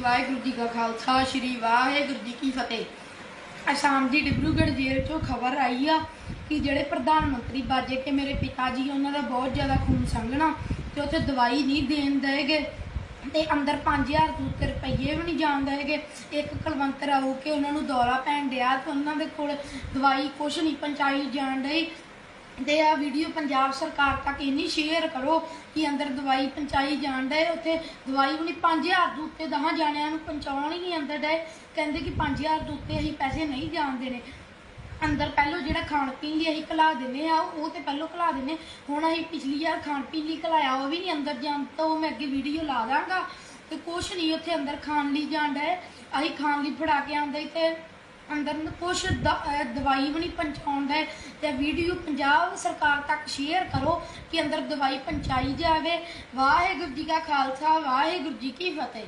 ਵਾਹਿਗੁਰੂ ਜੀ ਕਾ ਖਾਲਸਾ, ਸ੍ਰੀ ਵਾਹਿਗੁਰੂ ਜੀ ਕੀ ਫਤਿਹ। ਅਸਾਮ ਦੀ ਡਿਬਰੂਗੜ੍ਹ ਜੇਲ੍ਹ ਚੋਂ ਖਬਰ ਆਈ ਆ ਕਿ ਜਿਹੜੇ ਪ੍ਰਧਾਨ ਮੰਤਰੀ ਬਾਜੇ ਕੇ ਮੇਰੇ ਪਿਤਾ ਜੀ, ਉਹਨਾਂ ਦਾ ਬਹੁਤ ਜ਼ਿਆਦਾ ਖੂਨ ਸੰਘਣਾ ਤੇ ਉੱਥੇ ਦਵਾਈ ਨਹੀਂ ਦੇਣ ਦੇਗੇ ਤੇ ਅੰਦਰ 5000 ਤੋਂ ਉੱਤੇ ਰੁਪਈਏ ਵੀ ਨਹੀਂ ਜਾਣ ਦੇਗੇ। ਇੱਕ ਕਲਵੰਤਰ ਰਾਉ ਕੇ ਉਹਨਾਂ ਨੂੰ ਦੌਰਾ ਪੈਣ ਡਿਆ ਤੇ ਉਹਨਾਂ ਦੇ ਕੋਲ ਦਵਾਈ ਕੁਛ ਨਹੀਂ ਪਹੁੰਚਾਈ ਜਾਣ ਡਈ। ਤੇ ਆ ਵੀਡੀਓ ਪੰਜਾਬ ਸਰਕਾਰ ਤੱਕ ਇੰਨੀ ਸ਼ੇਅਰ ਕਰੋ ਕਿ ਅੰਦਰ ਦਵਾਈ ਪਹੁੰਚਾਈ ਜਾਣ ਡੇ ਉੱਥੇ ਦਵਾਈ ਵੀ 5000 ਦੇ ਉੱਤੇ ਦਹਾਂ ਜਾਣਿਆਂ ਨੂੰ ਪਹੁੰਚਾਉਣ ਹੀ ਨਹੀਂ ਅੰਦਰ ਡਏ। ਕਹਿੰਦੇ ਕਿ 5000 ਦੇ ਉੱਤੇ ਅਸੀਂ ਪੈਸੇ ਨਹੀਂ ਜਾਣਦੇ ਨੇ ਅੰਦਰ ਪਹਿਲੋਂ ਜਿਹੜਾ ਖਾਣ ਪੀਣ ਲਈ ਅਸੀਂ ਖਿਲਾ ਦਿੰਨੇ ਆ, ਉਹ ਤੇ ਪਹਿਲੋਂ ਖਿਲਾ ਦਿੰਨੇ। ਹੁਣ ਅਸੀਂ ਪਿਛਲੀ ਵਾਰ ਖਾਣ ਪੀਣ ਲਈ ਖਿਲਾਇਆ ਉਹ ਵੀ ਨਹੀਂ ਅੰਦਰ ਜਾਣ ਤਾਂ ਉਹ ਮੈਂ ਅੱਗੇ ਵੀਡੀਓ ਲਾ ਦਾਂਗਾ। ਤੇ ਕੁਛ ਨਹੀਂ ਉੱਥੇ ਅੰਦਰ ਖਾਣ ਲਈ ਜਾਣ ਡਏ। ਅਸੀਂ ਖਾਣ ਲਈ ਫੜਾ ਕੇ ਆਂਦੇ ਤੇ ਅੰਦਰ ਨੂੰ ਕੁਛ ਦਵਾਈ ਵੀ ਨਹੀਂ ਪਹੁੰਚਾਉਂਦਾ ਤੇ ਵੀਡੀਓ ਪੰਜਾਬ ਸਰਕਾਰ ਤੱਕ ਸ਼ੇਅਰ ਕਰੋ ਕਿ ਅੰਦਰ ਦਵਾਈ ਪਹੁੰਚਾਈ ਜਾਵੇ। ਵਾਹਿਗੁਰੂ ਜੀ ਕਾ ਖਾਲਸਾ, ਵਾਹਿਗੁਰੂ ਜੀ ਕੀ ਫਤਿਹ।